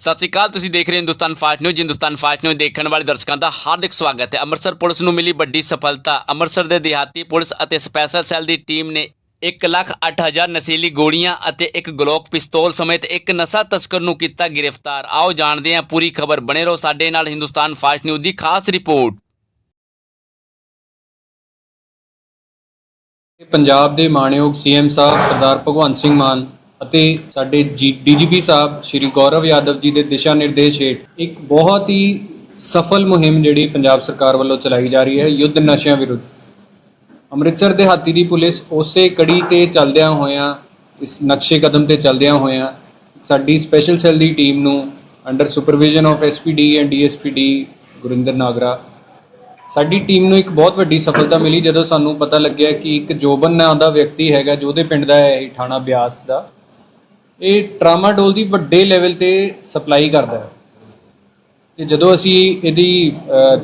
ਸਤਿ ਸ਼੍ਰੀ ਅਕਾਲ, ਤੁਸੀਂ ਦੇਖ ਰਹੇ ਹੋ Hindustan fast news Hindustan fast news ਦੇਖਣ ਵਾਲੇ ਦਰਸ਼ਕਾਂ ਦਾ ਹਾਰਦਿਕ ਸਵਾਗਤ ਹੈ। ਅੰਮ੍ਰਿਤਸਰ ਪੁਲਿਸ ਨੂੰ ਮਿਲੀ ਵੱਡੀ ਸਫਲਤਾ। ਅੰਮ੍ਰਿਤਸਰ ਦੇ ਦਿਹਾਤੀ ਪੁਲਿਸ ਅਤੇ ਸਪੈਸ਼ਲ ਸੈੱਲ ਦੀ ਟੀਮ ਨੇ 1 ਲੱਖ 8000 ਨਸ਼ੀਲੀ ਗੋਲੀਆਂ ਅਤੇ ਇੱਕ ਗਲੋਕ ਪਿਸਤੌਲ ਸਮੇਤ ਇੱਕ ਨਸ਼ਾ ਤਸਕਰ ਨੂੰ ਕੀਤਾ ਗ੍ਰਿਫਤਾਰ। ਆਓ ਜਾਣਦੇ ਹਾਂ, ਪੂਰੀ ਖਬਰ ਬਣੇ ਰਹੋ ਸਾਡੇ ਨਾਲ ਹਿੰਦੁਸਤਾਨ ਫਾਸਟ ਨਿਊਜ਼ ਦੀ ਖਾਸ ਰਿਪੋਰਟ। ਪੰਜਾਬ ਦੇ ਮਾਣਯੋਗ ਸੀਐਮ ਸਾਹਿਬ ਸਰਦਾਰ ਭਗਵੰਤ ਸਿੰਘ ਮਾਨ ਅਤੇ ਸਾਡੇ ਡੀਜੀਪੀ ਸਾਹਿਬ ਸ਼੍ਰੀ ਗੌਰਵ ਯਾਦਵ ਜੀ ਦੇ ਦਿਸ਼ਾ ਨਿਰਦੇਸ਼ ਹੇਠ ਇੱਕ ਬਹੁਤ ਹੀ ਸਫਲ ਮੁਹਿੰਮ ਜਿਹੜੀ ਪੰਜਾਬ ਸਰਕਾਰ ਵੱਲੋਂ ਚਲਾਈ ਜਾ ਰਹੀ ਹੈ, ਯੁੱਧ ਨਸ਼ਿਆਂ ਵਿਰੁੱਧ। ਅੰਮ੍ਰਿਤਸਰ ਦੇ ਹਾਤੀ ਦੀ ਪੁਲਿਸ ਉਸੇ ਕੜੀ ਤੇ ਚੱਲਦਿਆਂ ਹੋਇਆਂ, ਇਸ ਨਕਸ਼ੇ ਕਦਮ ਤੇ ਚੱਲਦਿਆਂ ਹੋਇਆਂ, ਸਾਡੀ ਸਪੈਸ਼ਲ ਸੈੱਲ ਦੀ ਟੀਮ ਨੂੰ under supervision of SPD and DSPD Gurinder Nagra, ਸਾਡੀ ਟੀਮ ਨੂੰ ਇੱਕ ਬਹੁਤ ਵੱਡੀ ਸਫਲਤਾ ਮਿਲੀ ਜਦੋਂ ਸਾਨੂੰ ਪਤਾ ਲੱਗਿਆ ਕਿ ਇੱਕ ਜੋਬਨ ਨਾਂ ਦਾ ਵਿਅਕਤੀ ਹੈਗਾ ਜੋ ਉਹਦੇ ਪਿੰਡ ਦਾ ਹੈ, ਇਹ ਥਾਣਾ ਬਿਆਸ ਦਾ। ਇਹ ਟਰਾਮਾਡੋਲ ਦੀ ਵੱਡੇ ਲੈਵਲ ਤੇ ਸਪਲਾਈ ਕਰਦਾ ਹੈ। ਤੇ ਜਦੋਂ ਅਸੀਂ ਇਹਦੀ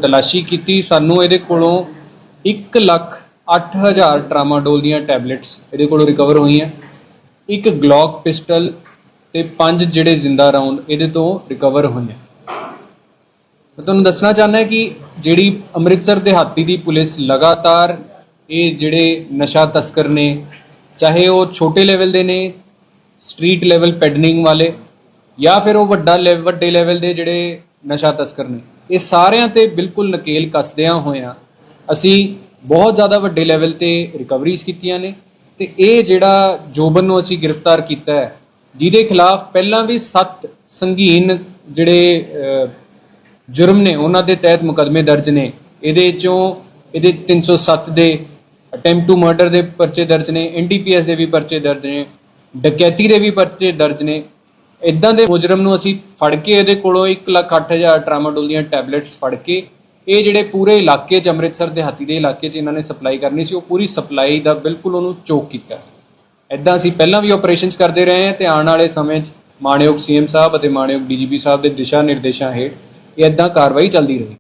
ਤਲਾਸ਼ੀ ਕੀਤੀ, ਸਾਨੂੰ ਇਹਦੇ ਕੋਲੋਂ 1 ਲੱਖ 8000 ਟਰਾਮਾਡੋਲ ਦੀਆਂ ਟੈਬਲੇਟਸ ਇਹਦੇ ਕੋਲੋਂ ਰਿਕਵਰ ਹੋਈਆਂ। ਇੱਕ ਗਲੌਕ ਪਿਸਟਲ ਤੇ ਪੰਜ ਜਿਹੜੇ ਜ਼ਿੰਦਾ ਰਾਉਂਡ ਇਹਦੇ ਤੋਂ ਰਿਕਵਰ ਹੋਈਆਂ। ਮੈਂ ਤੁਹਾਨੂੰ ਦੱਸਣਾ ਚਾਹੁੰਦਾ ਕਿ ਜਿਹੜੀ ਅੰਮ੍ਰਿਤਸਰ ਦੇ ਹਾਤੀ ਦੀ ਪੁਲਿਸ ਲਗਾਤਾਰ ਇਹ ਜਿਹੜੇ ਨਸ਼ਾ ਤਸਕਰ ਨੇ, ਚਾਹੇ ਉਹ ਛੋਟੇ ਲੈਵਲ ਦੇ ਨੇ ਸਟਰੀਟ ਲੈਵਲ ਪੈਡਨਿੰਗ ਵਾਲੇ ਜਾਂ ਫਿਰ ਉਹ ਵੱਡਾ ਲੈਵ ਵੱਡੇ ਲੈਵਲ ਦੇ ਜਿਹੜੇ ਨਸ਼ਾ ਤਸਕਰ ਨੇ। ਇਹ ਸਾਰਿਆਂ ਤੇ ਬਿਲਕੁਲ ਨਕੇਲ ਕੱਸਦਿਆਂ ਹੋਇਆਂ ਅਸੀਂ ਬਹੁਤ ਜ਼ਿਆਦਾ ਵੱਡੇ ਲੈਵਲ ਤੇ ਰਿਕਵਰੀਜ਼ ਕੀਤੀਆਂ ਨੇ ਤੇ ਇਹ ਜਿਹੜਾ ਜੋਬਨ ਨੂੰ ਅਸੀਂ ਗ੍ਰਿਫਤਾਰ ਕੀਤਾ ਹੈ, ਜਿਹਦੇ ਖਿਲਾਫ ਪਹਿਲਾਂ ਵੀ 7 ਸੰਗੀਨ ਜਿਹੜੇ ਜੁਰਮ ਨੇ, ਉਹਨਾਂ ਦੇ ਤਹਿਤ ਮੁਕਦਮੇ ਦਰਜ ਨੇ। ਇਹਦੇ ਚੋਂ ਇਹਦੇ 307 ਦੇ ਅਟੈਂਪਟ ਟੂ ਮਰਡਰ ਦੇ ਪਰਚੇ ਦਰਜ ਨੇ ਐਨਡੀਪੀਐਸ ਦੇ ਵੀ ਪਰਚੇ ਦਰਜ ਨੇ ਡਕੈਤੀ ਦੇ ਵੀ ਪਰਚੇ ਦਰਜ ਨੇ। ਇਦਾਂ ਦੇ ਮੁਜਰਮ ਨੂੰ ਅਸੀਂ ਫੜ ਕੇ ਇਹਦੇ ਕੋਲੋਂ 108000 ਟਰਾਮਾਡੋਲ ਦੀਆਂ ਟੈਬਲੇਟਸ ਫੜ ਕੇ, ਇਹ ਜਿਹੜੇ ਪੂਰੇ ਇਲਾਕੇ 'ਚ, ਅੰਮ੍ਰਿਤਸਰ ਦੇ ਹਾਤੀ ਦੇ ਇਲਾਕੇ 'ਚ ਇਹਨਾਂ ਨੇ ਸਪਲਾਈ ਕਰਨੀ ਸੀ, ਉਹ ਪੂਰੀ ਸਪਲਾਈ ਦਾ ਬਿਲਕੁਲ ਉਹਨੂੰ ਚੋਕ ਕੀਤਾ। ਇਦਾਂ ਅਸੀਂ ਪਹਿਲਾਂ ਵੀ ਆਪਰੇਸ਼ਨਸ ਕਰਦੇ ਰਹੇ ਹਾਂ ਤੇ ਆਉਣ ਵਾਲੇ ਸਮੇਂ 'ਚ ਮਾਣਯੋਗ ਸੀਐਮ ਸਾਹਿਬ ਅਤੇ ਮਾਣਯੋਗ ਡੀਜੀਪੀ ਸਾਹਿਬ ਦੇ ਦਿਸ਼ਾ ਨਿਰਦੇਸ਼ਾਂ ਹੇਠ ਇਹ ਇਦਾਂ ਕਾਰਵਾਈ ਚੱਲਦੀ ਰਹੀ